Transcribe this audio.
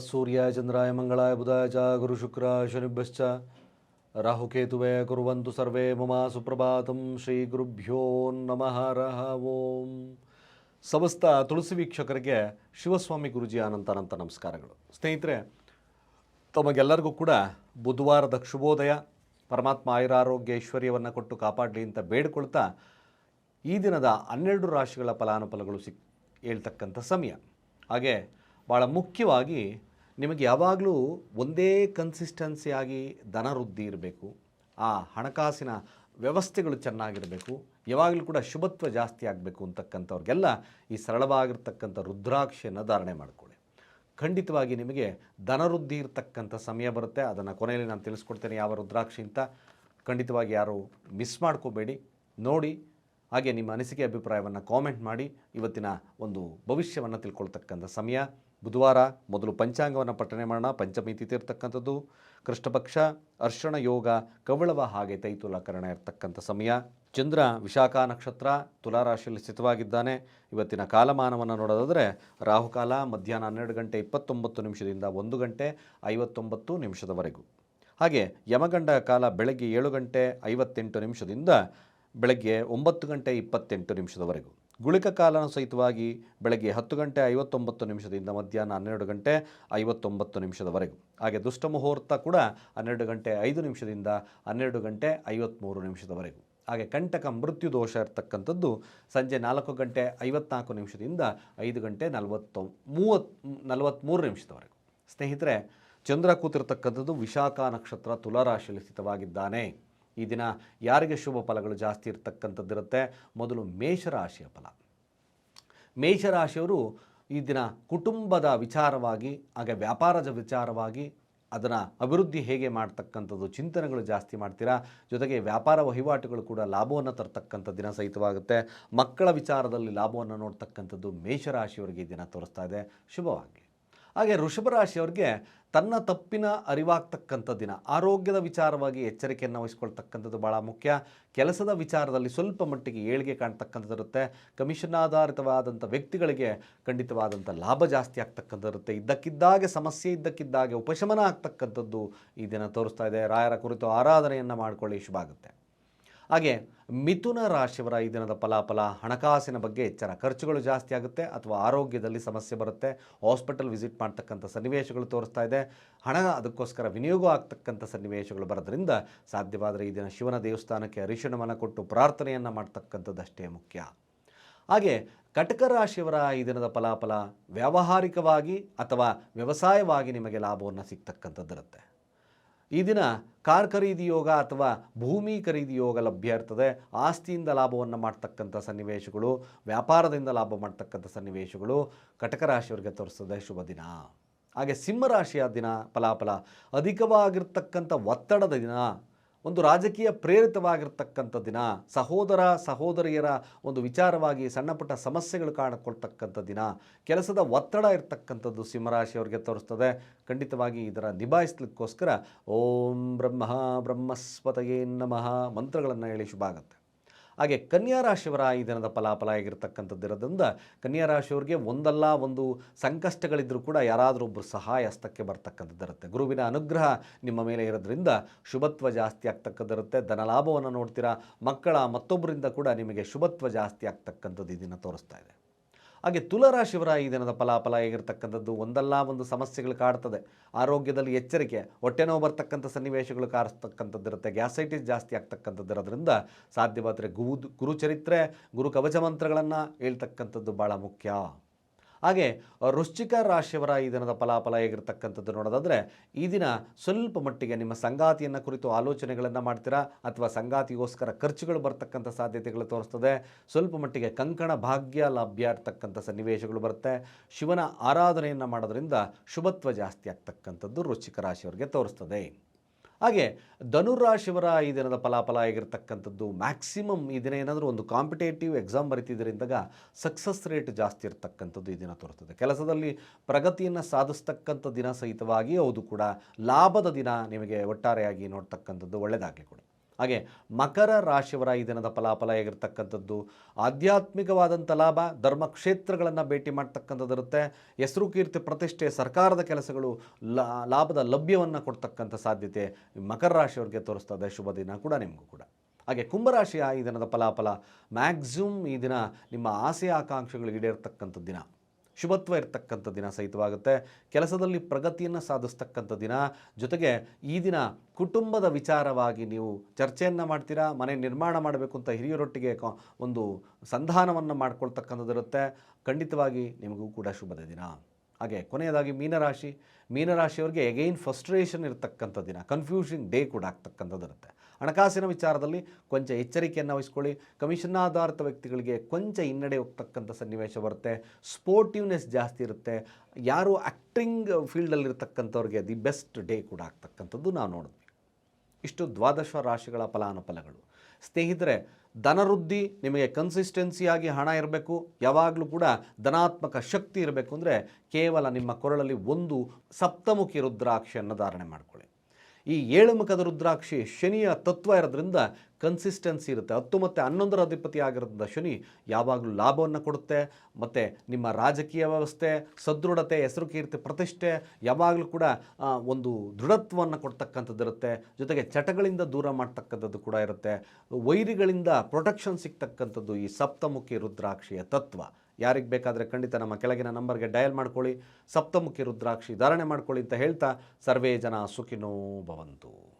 ನಮಃ ಸೂರ್ಯಾಯ ಚಂದ್ರಾಯ ಮಂಗಳಾಯ ಬುಧಾಯ ಚ, ಗುರು ಶುಕ್ರ, ಶನಿಭ್ಯಶ್ಚ. ರಾಹುಕೇತುವೆ ಕುರುವಂತು ಸರ್ವೇ ಮಮ ಸುಪ್ರಭಾತಂ ಶ್ರೀ ಗುರುಭ್ಯೋ ನಮಃ. ರಹ ಓಂ. ಸಮಸ್ತ ತುಳಸಿ ವೀಕ್ಷಕರಿಗೆ ಶಿವಸ್ವಾಮಿ ಗುರುಜಿ ಅನಂತ ಅನಂತ ನಮಸ್ಕಾರಗಳು. ಸ್ನೇಹಿತರೆ, ತಮಗೆಲ್ಲರಿಗೂ ಕೂಡ ಬುಧವಾರದ ಶುಭೋದಯ. ಪರಮಾತ್ಮ ಆಯುರಾರೋಗ್ಯ ಐಶ್ವರ್ಯವನ್ನು ಕೊಟ್ಟು ಕಾಪಾಡಲಿ ಅಂತ ಬೇಡಿಕೊಳ್ತಾ ಈ ದಿನದ ಹನ್ನೆರಡು ರಾಶಿಗಳ ಫಲಾನುಫಲಗಳು ಸಿಕ್, ಹೇಳ್ತಕ್ಕಂಥ ಸಮಯ. ಹಾಗೆ ಭಾಳ ಮುಖ್ಯವಾಗಿ ನಿಮಗೆ ಯಾವಾಗಲೂ ಒಂದೇ ಕನ್ಸಿಸ್ಟೆನ್ಸಿಯಾಗಿ ಧನ ವೃದ್ಧಿ ಇರಬೇಕು, ಆ ಹಣಕಾಸಿನ ವ್ಯವಸ್ಥೆಗಳು ಚೆನ್ನಾಗಿರಬೇಕು, ಯಾವಾಗಲೂ ಕೂಡ ಶುಭತ್ವ ಜಾಸ್ತಿ ಆಗಬೇಕು ಅಂತಕ್ಕಂಥವ್ರಿಗೆಲ್ಲ ಈ ಸರಳವಾಗಿರ್ತಕ್ಕಂಥ ರುದ್ರಾಕ್ಷಿಯನ್ನು ಧಾರಣೆ ಮಾಡಿಕೊಳ್ಳಿ. ಖಂಡಿತವಾಗಿ ನಿಮಗೆ ಧನವೃದ್ಧಿ ಇರತಕ್ಕಂಥ ಸಮಯ ಬರುತ್ತೆ. ಅದನ್ನು ಕೊನೆಯಲ್ಲಿ ನಾನು ತಿಳಿಸ್ಕೊಡ್ತೇನೆ ಯಾವ ರುದ್ರಾಕ್ಷಿ ಅಂತ. ಖಂಡಿತವಾಗಿ ಯಾರು ಮಿಸ್ ಮಾಡ್ಕೋಬೇಡಿ. ನೋಡಿ ಹಾಗೆ ನಿಮ್ಮ ಅನಿಸಿಕೆ ಅಭಿಪ್ರಾಯವನ್ನು ಕಾಮೆಂಟ್ ಮಾಡಿ ಇವತ್ತಿನ ಒಂದು ಭವಿಷ್ಯವನ್ನು ತಿಳ್ಕೊಳ್ತಕ್ಕಂಥ ಸಮಯ. ಬುಧವಾರ ಮೊದಲು ಪಂಚಾಂಗವನ್ನು ಪಠನೆ ಮಾಡೋಣ. ಪಂಚಮಿ ತಿಥಿ ಇರ್ತಕ್ಕಂಥದ್ದು ಕೃಷ್ಣಪಕ್ಷ ಅರ್ಶನ ಯೋಗ, ಕವಳವ ಹಾಗೆ ತೈತುಲಕರಣ ಇರತಕ್ಕಂಥ ಸಮಯ. ಚಂದ್ರ, ವಿಶಾಖ ನಕ್ಷತ್ರ ತುಲಾರಾಶಿಯಲ್ಲಿ ಸ್ಥಿತವಾಗಿದ್ದಾನೆ. ಇವತ್ತಿನ ಕಾಲಮಾನವನ್ನು ನೋಡೋದಾದರೆ ರಾಹುಕಾಲ ಮಧ್ಯಾಹ್ನ ಹನ್ನೆರಡು ಗಂಟೆ ಇಪ್ಪತ್ತೊಂಬತ್ತು ನಿಮಿಷದಿಂದ ಒಂದು ಗಂಟೆ ಐವತ್ತೊಂಬತ್ತು ನಿಮಿಷದವರೆಗೂ. ಹಾಗೆ ಯಮಗಂಡ ಕಾಲ ಬೆಳಗ್ಗೆ ಏಳು ಗಂಟೆ ಐವತ್ತೆಂಟು ನಿಮಿಷದಿಂದ ಬೆಳಗ್ಗೆ ಒಂಬತ್ತು ಗಂಟೆ ಇಪ್ಪತ್ತೆಂಟು ನಿಮಿಷದವರೆಗೂ. ಗುಳಿಕ ಕಾಲನ ಸಹಿತವಾಗಿ ಬೆಳಗ್ಗೆ ಹತ್ತು ಗಂಟೆ ಐವತ್ತೊಂಬತ್ತು ನಿಮಿಷದಿಂದ ಮಧ್ಯಾಹ್ನ ಹನ್ನೆರಡು ಗಂಟೆ ಐವತ್ತೊಂಬತ್ತು ನಿಮಿಷದವರೆಗೂ. ಹಾಗೆ ದುಷ್ಟ ಮುಹೂರ್ತ ಕೂಡ ಹನ್ನೆರಡು ಗಂಟೆ ಐದು ನಿಮಿಷದಿಂದ ಹನ್ನೆರಡು ಗಂಟೆ ಐವತ್ತ್ಮೂರು ನಿಮಿಷದವರೆಗೂ. ಹಾಗೆ ಕಂಟಕ ಮೃತ್ಯು ದೋಷ ಇರತಕ್ಕಂಥದ್ದು ಸಂಜೆ ನಾಲ್ಕು ಗಂಟೆ ಐವತ್ನಾಲ್ಕು ನಿಮಿಷದಿಂದ ಐದು ಗಂಟೆ ನಲವತ್ತೊ, ಮೂವತ್ ನಲವತ್ತ್ಮೂರು ನಿಮಿಷದವರೆಗೂ. ಸ್ನೇಹಿತರೆ, ಚಂದ್ರ ಕೂತಿರ್ತಕ್ಕಂಥದ್ದು ವಿಶಾಖ ನಕ್ಷತ್ರ ತುಲಾರಾಶಿಯಲ್ಲಿ ಸ್ಥಿತವಾಗಿದ್ದಾನೆ. ಈ ದಿನ ಯಾರಿಗೆ ಶುಭ ಫಲಗಳು ಜಾಸ್ತಿ ಇರತಕ್ಕಂಥದ್ದಿರುತ್ತೆ? ಮೊದಲು ಮೇಷರಾಶಿಯ ಫಲ. ಮೇಷರಾಶಿಯವರು ಈ ದಿನ ಕುಟುಂಬದ ವಿಚಾರವಾಗಿ, ಹಾಗೆ ವ್ಯಾಪಾರದ ವಿಚಾರವಾಗಿ, ಅದನ್ನು ಅಭಿವೃದ್ಧಿ ಹೇಗೆ ಮಾಡ್ತಕ್ಕಂಥದ್ದು, ಚಿಂತನೆಗಳು ಜಾಸ್ತಿ ಮಾಡ್ತೀರಾ? ಜೊತೆಗೆ ವ್ಯಾಪಾರ ವಹಿವಾಟುಗಳು ಕೂಡ ಲಾಭವನ್ನು ತರ್ತಕ್ಕಂಥ ದಿನ ಸಹಿತವಾಗುತ್ತೆ. ಮಕ್ಕಳ ವಿಚಾರದಲ್ಲಿ ಲಾಭವನ್ನು ನೋಡ್ತಕ್ಕಂಥದ್ದು ಮೇಷರಾಶಿಯವರಿಗೆ ಈ ದಿನ ತೋರಿಸ್ತಾ ಇದೆ. ಶುಭವಾಗಲಿ. ಹಾಗೆ ರಾಶಿಯವರಿಗೆ ತನ್ನ ತಪ್ಪಿನ ಅರಿವಾಗ್ತಕ್ಕಂಥ ದಿನ, ಆರೋಗ್ಯದ ವಿಚಾರವಾಗಿ ಎಚ್ಚರಿಕೆಯನ್ನು ವಹಿಸ್ಕೊಳ್ತಕ್ಕಂಥದ್ದು ಭಾಳ ಮುಖ್ಯ. ಕೆಲಸದ ವಿಚಾರದಲ್ಲಿ ಸ್ವಲ್ಪ ಮಟ್ಟಿಗೆ ಏಳಿಗೆ ಕಾಣ್ತಕ್ಕಂಥದ್ದಿರುತ್ತೆ ಕಮಿಷನ್ ಆಧಾರಿತವಾದಂಥ ವ್ಯಕ್ತಿಗಳಿಗೆ ಖಂಡಿತವಾದಂಥ ಲಾಭ ಜಾಸ್ತಿ ಆಗ್ತಕ್ಕಂಥದ್ದಿರುತ್ತೆ ಇದ್ದಕ್ಕಿದ್ದಾಗೆ, ಸಮಸ್ಯೆ ಇದ್ದಕ್ಕಿದ್ದಾಗೆ, ಉಪಶಮನ ಆಗ್ತಕ್ಕಂಥದ್ದು ಈ ದಿನ ತೋರಿಸ್ತಾ ಇದೆ. ರಾಯರ ಕುರಿತು ಆರಾಧನೆಯನ್ನು ಮಾಡಿಕೊಳ್ಳಿ. ಶುಭ ಆಗುತ್ತೆ ಹಾಗೆ ಮಿಥುನ ರಾಶಿಯವರ ಈ ದಿನದ ಫಲಾಫಲ ಹಣಕಾಸಿನ ಬಗ್ಗೆ ಎಚ್ಚರ. ಖರ್ಚುಗಳು ಜಾಸ್ತಿ ಆಗುತ್ತೆ ಅಥವಾ ಆರೋಗ್ಯದಲ್ಲಿ ಸಮಸ್ಯೆ ಬರುತ್ತೆ. ಹಾಸ್ಪಿಟಲ್ ವಿಸಿಟ್ ಮಾಡ್ತಕ್ಕಂಥ ಸನ್ನಿವೇಶಗಳು ತೋರಿಸ್ತಾ ಇದೆ. ಹಣ ಅದಕ್ಕೋಸ್ಕರ ವಿನಿಯೋಗ ಆಗ್ತಕ್ಕಂಥ ಸನ್ನಿವೇಶಗಳು ಬರೋದ್ರಿಂದ ಸಾಧ್ಯವಾದರೆ ಈ ದಿನ ಶಿವನ ದೇವಸ್ಥಾನಕ್ಕೆ ಅರಿಶಿಣವನ್ನು ಕೊಟ್ಟು ಪ್ರಾರ್ಥನೆಯನ್ನು ಮಾಡ್ತಕ್ಕಂಥದ್ದಷ್ಟೇ ಮುಖ್ಯ. ಹಾಗೆ ಕಟಕ ರಾಶಿಯವರ ಈ ದಿನದ ಫಲಾಫಲ ವ್ಯಾವಹಾರಿಕವಾಗಿ ಅಥವಾ ವ್ಯವಸಾಯವಾಗಿ ನಿಮಗೆ ಲಾಭವನ್ನು ಸಿಗ್ತಕ್ಕಂಥದ್ದಿರುತ್ತೆ. ಈ ದಿನ ಕಾರ್ ಖರೀದಿ ಯೋಗ ಅಥವಾ ಭೂಮಿ ಖರೀದಿ ಯೋಗ ಲಭ್ಯ ಇರ್ತದೆ. ಆಸ್ತಿಯಿಂದ ಲಾಭವನ್ನು ಮಾಡ್ತಕ್ಕಂಥ ಸನ್ನಿವೇಶಗಳು, ವ್ಯಾಪಾರದಿಂದ ಲಾಭ ಮಾಡ್ತಕ್ಕಂಥ ಸನ್ನಿವೇಶಗಳು ಕಟಕ ರಾಶಿಯವರಿಗೆ ತೋರಿಸ್ತದೆ. ಶುಭ ದಿನ. ಹಾಗೆ ಸಿಂಹರಾಶಿಯ ದಿನ ಫಲಾಫಲ ಅಧಿಕವಾಗಿರ್ತಕ್ಕಂಥ ಒತ್ತಡದ ದಿನ ಒಂದು ರಾಜಕೀಯ ಪ್ರೇರಿತವಾಗಿರ್ತಕ್ಕಂಥ ದಿನ, ಸಹೋದರ, ಸಹೋದರಿಯರ ಒಂದು ವಿಚಾರವಾಗಿ ಸಣ್ಣ ಪುಟ್ಟ ಸಮಸ್ಯೆಗಳು ಕಾಣಿಕೊಳ್ತಕ್ಕಂಥ ದಿನ, ಕೆಲಸದ ಒತ್ತಡ ಇರ್ತಕ್ಕಂಥದ್ದು ಸಿಂಹರಾಶಿಯವರಿಗೆ ತೋರಿಸ್ತದೆ. ಖಂಡಿತವಾಗಿ ಇದರ ನಿಭಾಯಿಸ್ಲಿಕ್ಕೋಸ್ಕರ ಓಂ ಬ್ರಹ್ಮ ಬ್ರಹ್ಮಸ್ಪತಯೇ ನಮಃ ಮಂತ್ರಗಳನ್ನು ಹೇಳಿ ಶುಭ ಆಗುತ್ತೆ. ಹಾಗೆ ಕನ್ಯಾ ರಾಶಿಯವರ ಈ ದಿನದ ಫಲಾಫಲ ಆಗಿರತಕ್ಕಂಥದ್ದಿರೋದ್ರಿಂದ ಕನ್ಯಾ ರಾಶಿಯವರಿಗೆ ಒಂದಲ್ಲ ಒಂದು ಸಂಕಷ್ಟಗಳಿದ್ದರೂ ಕೂಡ ಯಾರಾದರೂ ಒಬ್ಬರು ಸಹಾಯ ಹಸ್ತಕ್ಕೆ ಬರ್ತಕ್ಕಂಥದ್ದಿರುತ್ತೆ ಗುರುವಿನ ಅನುಗ್ರಹ ನಿಮ್ಮ ಮೇಲೆ ಇರೋದ್ರಿಂದ ಶುಭತ್ವ ಜಾಸ್ತಿ ಆಗ್ತಕ್ಕದ್ದಿರುತ್ತೆ ಧನಲಾಭವನ್ನು ನೋಡ್ತೀರಾ. ಮಕ್ಕಳ ಮತ್ತೊಬ್ಬರಿಂದ ಕೂಡ ನಿಮಗೆ ಶುಭತ್ವ ಜಾಸ್ತಿ ಆಗ್ತಕ್ಕಂಥದ್ದು ಇದನ್ನು ದಿನ ತೋರಿಸ್ತಾ ಇದೆ. ಹಾಗೆ ತುಲರಾಶಿಯವರ ಈ ದಿನದ ಫಲಾಫಲ ಹೇಗಿರ್ತಕ್ಕಂಥದ್ದು ಒಂದಲ್ಲ ಒಂದು ಸಮಸ್ಯೆಗಳು ಕಾಡ್ತದೆ. ಆರೋಗ್ಯದಲ್ಲಿ ಎಚ್ಚರಿಕೆ, ಹೊಟ್ಟೆ ನೋವು ಬರ್ತಕ್ಕಂಥ ಸನ್ನಿವೇಶಗಳು ಕಾರಿಸ್ತಕ್ಕಂಥದ್ದಿರುತ್ತೆ ಗ್ಯಾಸೈಟಿಸ್ ಜಾಸ್ತಿ ಆಗ್ತಕ್ಕಂಥದ್ದಿರೋದ್ರಿಂದ ಸಾಧ್ಯವಾದರೆ ಗುರು ಗುರುಚರಿತ್ರೆ, ಗುರು ಕವಚ ಮಂತ್ರಗಳನ್ನು ಹೇಳ್ತಕ್ಕಂಥದ್ದು ಭಾಳ ಮುಖ್ಯ. ಹಾಗೆ, ವೃಶ್ಚಿಕ ರಾಶಿಯವರ ಈ ದಿನದ ಫಲಾಫಲ ಹೇಗಿರ್ತಕ್ಕಂಥದ್ದು ನೋಡೋದಾದರೆ, ಈ ದಿನ ಸ್ವಲ್ಪ ಮಟ್ಟಿಗೆ ನಿಮ್ಮ ಸಂಗಾತಿಯನ್ನು ಕುರಿತು ಆಲೋಚನೆಗಳನ್ನು ಮಾಡ್ತೀರಾ? ಅಥವಾ ಸಂಗಾತಿಗೋಸ್ಕರ ಖರ್ಚುಗಳು ಬರ್ತಕ್ಕಂಥ ಸಾಧ್ಯತೆಗಳು ತೋರಿಸ್ತದೆ. ಸ್ವಲ್ಪ ಮಟ್ಟಿಗೆ ಕಂಕಣ ಭಾಗ್ಯ ಲಭ್ಯ ಇರ್ತಕ್ಕಂಥ ಸನ್ನಿವೇಶಗಳು ಬರುತ್ತೆ. ಶಿವನ ಆರಾಧನೆಯನ್ನು ಮಾಡೋದ್ರಿಂದ ಶುಭತ್ವ ಜಾಸ್ತಿ ಆಗ್ತಕ್ಕಂಥದ್ದು ವೃಶ್ಚಿಕ ರಾಶಿಯವರಿಗೆ ತೋರಿಸ್ತದೆ. ಹಾಗೆ ಧನುರಾಶಿವರ ಈ ದಿನದ ಫಲಾಫಲ ಆಗಿರ್ತಕ್ಕಂಥದ್ದು ಮ್ಯಾಕ್ಸಿಮಮ್ ಈ ದಿನ ಏನಾದರೂ ಒಂದು ಕಾಂಪಿಟೇಟಿವ್ ಎಕ್ಸಾಮ್ ಬರಿತಿದ್ದರಿಂದಾಗ ಸಕ್ಸಸ್ ರೇಟ್ ಜಾಸ್ತಿ ಇರತಕ್ಕಂಥದ್ದು ಈ ದಿನ ತೋರ್ತದೆ ಕೆಲಸದಲ್ಲಿ ಪ್ರಗತಿಯನ್ನು ಸಾಧಿಸ್ತಕ್ಕಂಥ ದಿನ ಸಹಿತವಾಗಿ ಹೌದು ಕೂಡ, ಲಾಭದ ದಿನ ನಿಮಗೆ ಒಟ್ಟಾರೆಯಾಗಿ ನೋಡ್ತಕ್ಕಂಥದ್ದು ಒಳ್ಳೆಯದಾಗಲಿ ಕೂಡ. ಹಾಗೆ ಮಕರ ರಾಶಿಯವರ ಈ ದಿನದ ಫಲಾಫಲ ಹೇಗಿರ್ತಕ್ಕಂಥದ್ದು? ಆಧ್ಯಾತ್ಮಿಕವಾದಂಥ ಲಾಭ, ಧರ್ಮಕ್ಷೇತ್ರಗಳನ್ನು ಭೇಟಿ ಮಾಡ್ತಕ್ಕಂಥದ್ದಿರುತ್ತೆ ಹೆಸರು ಕೀರ್ತಿ ಪ್ರತಿಷ್ಠೆ, ಸರ್ಕಾರದ ಕೆಲಸಗಳು ಲಾಭದ ಲಭ್ಯವನ್ನು ಕೊಡ್ತಕ್ಕಂಥ ಸಾಧ್ಯತೆ ಮಕರ ರಾಶಿಯವರಿಗೆ ತೋರಿಸ್ತದೆ. ಶುಭ ದಿನ ಕೂಡ ನಿಮಗೂ ಕೂಡ. ಹಾಗೆ ಕುಂಭರಾಶಿಯ ಈ ದಿನದ ಫಲಾಫಲ ಮ್ಯಾಕ್ಸಿಮಮ್ ಈ ದಿನ ನಿಮ್ಮ ಆಸೆ, ಆಕಾಂಕ್ಷೆಗಳು ಈಡೇರ್ತಕ್ಕಂಥ ದಿನ. ಶುಭತ್ವ ಇರತಕ್ಕಂಥ ದಿನ ಸಹಿತವಾಗುತ್ತೆ. ಕೆಲಸದಲ್ಲಿ ಪ್ರಗತಿಯನ್ನು ಸಾಧಿಸ್ತಕ್ಕಂಥ ದಿನ. ಜೊತೆಗೆ ಈ ದಿನ ಕುಟುಂಬದ ವಿಚಾರವಾಗಿ ನೀವು ಚರ್ಚೆಯನ್ನು ಮಾಡ್ತೀರಾ? ಮನೆ ನಿರ್ಮಾಣ ಮಾಡಬೇಕು ಅಂತ ಹಿರಿಯರೊಟ್ಟಿಗೆ ಒಂದು ಸಂಧಾನವನ್ನು ಮಾಡ್ಕೊಳ್ತಕ್ಕಂಥದ್ದಿರುತ್ತೆ. ಖಂಡಿತವಾಗಿ ನಿಮಗೂ ಕೂಡ ಶುಭದ ದಿನ. ಹಾಗೆ ಕೊನೆಯದಾಗಿ ಮೀನರಾಶಿ. ಮೀನರಾಶಿಯವರಿಗೆ ಎಗೈನ್ ಫಸ್ಟ್ರೇಷನ್ ಇರತಕ್ಕಂಥ ದಿನ. ಕನ್ಫ್ಯೂಷನ್ ಡೇ ಕೂಡ ಆಗ್ತಕ್ಕಂಥದ್ದಿರುತ್ತೆ. ಹಣಕಾಸಿನ ವಿಚಾರದಲ್ಲಿ ಕೊಂಚ ಎಚ್ಚರಿಕೆಯನ್ನು ವಹಿಸ್ಕೊಳ್ಳಿ. ಕಮಿಷನ್ ಆಧಾರಿತ ವ್ಯಕ್ತಿಗಳಿಗೆ ಕೊಂಚ ಹಿನ್ನಡೆ ಹೋಗ್ತಕ್ಕಂಥ ಸನ್ನಿವೇಶ ಬರುತ್ತೆ. ಸ್ಪೋರ್ಟಿವ್ನೆಸ್ ಜಾಸ್ತಿ ಇರುತ್ತೆ. ಯಾರು ಆ್ಯಕ್ಟಿಂಗ್ ಫೀಲ್ಡಲ್ಲಿರ್ತಕ್ಕಂಥವ್ರಿಗೆ ದಿ ಬೆಸ್ಟ್ ಡೇ ಕೂಡ ಆಗ್ತಕ್ಕಂಥದ್ದು ನಾವು ನೋಡಿದ್ವಿ. ಇಷ್ಟು ದ್ವಾದಶ ರಾಶಿಗಳ ಫಲಾನುಫಲಗಳು. ಸ್ನೇಹಿತರೆ, ಧನವೃದ್ಧಿ ನಿಮಗೆ ಕನ್ಸಿಸ್ಟೆನ್ಸಿಯಾಗಿ ಹಣ ಇರಬೇಕು. ಯಾವಾಗಲೂ ಕೂಡ ಧನಾತ್ಮಕ ಶಕ್ತಿ ಇರಬೇಕು ಅಂದರೆ ಕೇವಲ ನಿಮ್ಮ ಕೊರಳಲ್ಲಿ ಒಂದು ಸಪ್ತಮುಖಿ ರುದ್ರಾಕ್ಷಿಯನ್ನು ಧಾರಣೆ ಮಾಡ್ಕೊಳ್ಳಿ. ಈ ಏಳು ಮುಖದ ರುದ್ರಾಕ್ಷಿ ಶನಿಯ ತತ್ವ ಇರೋದ್ರಿಂದ ಕನ್ಸಿಸ್ಟೆನ್ಸಿ ಇರುತ್ತೆ. ಹತ್ತು ಮತ್ತು ಹನ್ನೊಂದರ ಅಧಿಪತಿ ಆಗಿರೋದ್ರಿಂದ ಶನಿ ಯಾವಾಗಲೂ ಲಾಭವನ್ನು ಕೊಡುತ್ತೆ, ಮತ್ತು ನಿಮ್ಮ ರಾಜಕೀಯ ವ್ಯವಸ್ಥೆ, ಸದೃಢತೆ, ಹೆಸರು ಕೀರ್ತಿ, ಪ್ರತಿಷ್ಠೆ ಯಾವಾಗಲೂ ಕೂಡ ಒಂದು ದೃಢತ್ವವನ್ನು ಕೊಡ್ತಕ್ಕಂಥದ್ದಿರುತ್ತೆ ಜೊತೆಗೆ ಚಟಗಳಿಂದ ದೂರ ಮಾಡ್ತಕ್ಕಂಥದ್ದು ಕೂಡ ಇರುತ್ತೆ. ವೈರಿಗಳಿಂದ ಪ್ರೊಟೆಕ್ಷನ್ ಸಿಗ್ತಕ್ಕಂಥದ್ದು ಈ ಸಪ್ತಮುಖಿ ರುದ್ರಾಕ್ಷಿಯ ತತ್ವ. ಯಾರಿಗೆ ಬೇಕಾದರೆ ಖಂಡಿತ ನಮ್ಮ ಕೆಳಗಿನ ನಂಬರ್ಗೆ ಡಯಲ್ ಮಾಡ್ಕೊಳ್ಳಿ. ಸಪ್ತಮುಖಿ ರುದ್ರಾಕ್ಷಿ ಧಾರಣೆ ಮಾಡ್ಕೊಳ್ಳಿ ಅಂತ ಹೇಳ್ತಾ ಸರ್ವೇ ಜನ ಸುಖಿನೋ ಭವಂತು.